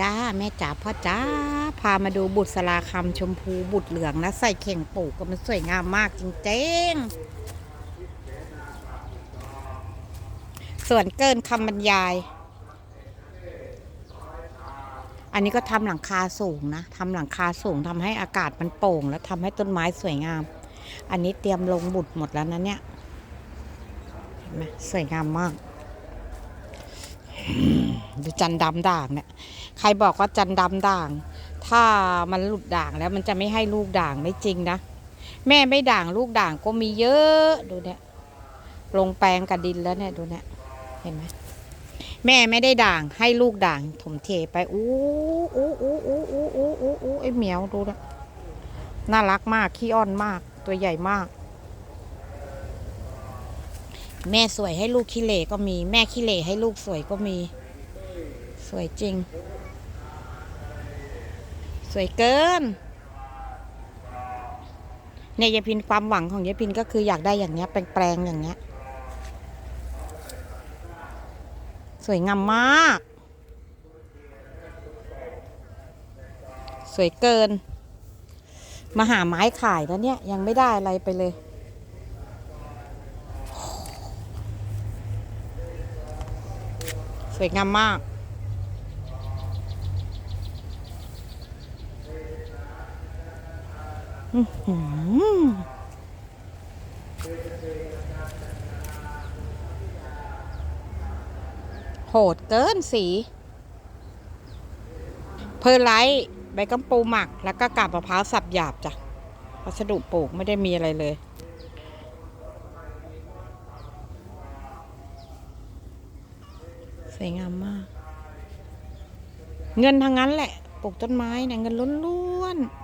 จ้าแม่จ๋าพ่อจ้าพามาดูบุตรสลาคำชมพูบุตรเหลืองนะใส่เข่งปลูกก็มันสวยงามมากจริงๆ ส่วนเกินคำบรรยาย อันนี้ก็ทำหลังคาสูงนะทำหลังคาสูงทำให้อากาศมันโปร่ง แล้วทำให้ต้นไม้สวยงาม อันนี้เตรียมลงบุตรหมดแล้วนะเนี่ยเห็นไหมสวยงามมาก ดูจันดำด่างเนี่ยใครบอกว่าจันดำด่าง ถ้ามันหลุดด่างแล้วมันจะไม่ให้ลูกด่างไม่จริงนะแม่ไม่ด่างลูกด่างก็มีเยอะดูเนี่ยลงแปลงกับดินแล้วเนี่ยดูเนี่ยเห็นไหมแม่ไม่ได้ด่างให้ลูกด่างถมเทไปอู้อู้อู้อู้อู้อู้อู้อู้ไอเหมียวดูนะน่ารักมากขี้อ้อนมากตัวใหญ่มาก แม่สวยให้ลูกขี้เหร่ก็มี แม่ขี้เหร่ให้ลูกสวยก็มี สวยจริง สวยเกิน เนี่ยยายพินความหวังของยายพินก็คืออยากได้อย่างเงี้ยแปลงๆอย่างเงี้ย สวยงามมาก สวยเกิน มาหาไม้ขายแล้วเนี่ย ยังไม่ได้อะไรไปเลย วยงามมากโหดเกินสี เพอร์ไลท์ใบกัมปูหมัก แล้วก็กาบมะพร้าวสับหยาบจ้ะ วัสดุปลูกไม่ได้มีอะไรเลย สวยงามมาก เงินทางนั้นแหละปลูกต้นไม้เนี่ยเงินล้วนๆ